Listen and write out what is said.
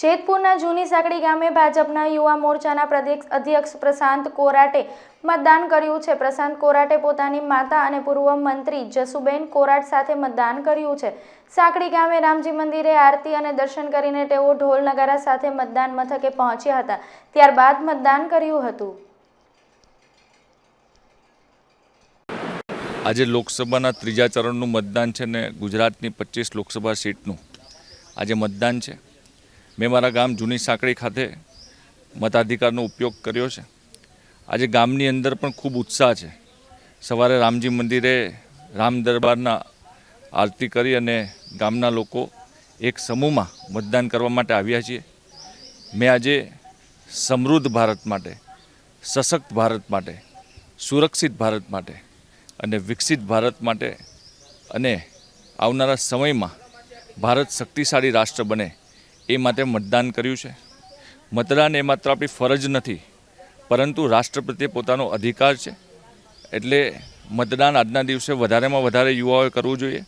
જેતપુરના જૂની સાંકડી ગામે ભાજપના યુવા મોરચાના પ્રદેશ અધ્યક્ષ પ્રશાંત કોરાટે મતદાન કર્યું છે. પ્રશાંત કોરાટે પોતાની માતા અને પૂર્વ મંત્રી જસુબેન કોરાટ સાથે મતદાન કર્યું છે. સાંકડી ગામે રામજી મંદિરે આરતી અને દર્શન કરીને તેઓ ઢોલ નગારા સાથે મતદાન મથકે પહોંચ્યા હતા. ત્યારબાદ મતદાન કર્યું હતું. આજે લોકસભાના ત્રીજા ચરણનું મતદાન છે ને ગુજરાતની પચીસ લોકસભા સીટનું આજે મતદાન છે. મેં મારા ગામ જૂની સાંકળી ખાતે મતાધિકારનો ઉપયોગ કર્યો છે. આજે ગામની અંદર પણ ખૂબ ઉત્સાહ છે. સવારે રામજી મંદિરે રામ દરબારના આરતી કરી અને ગામના લોકો એક સમૂહમાં મતદાન કરવા માટે આવ્યા છીએ. મેં આજે સમૃદ્ધ ભારત માટે, સશક્ત ભારત માટે, સુરક્ષિત ભારત માટે અને વિકસિત ભારત માટે અને આવનારા સમયમાં ભારત શક્તિશાળી રાષ્ટ્ર બને એ માટે મતદાન કર્યું છે. મતદાન એ માત્ર આપણી ફરજ નથી, પરંતુ રાષ્ટ્ર પ્રત્યે પોતાનો અધિકાર છે. એટલે મતદાન આજના દિવસે વધારેમાં વધારે યુવાઓએ કરવું જોઈએ.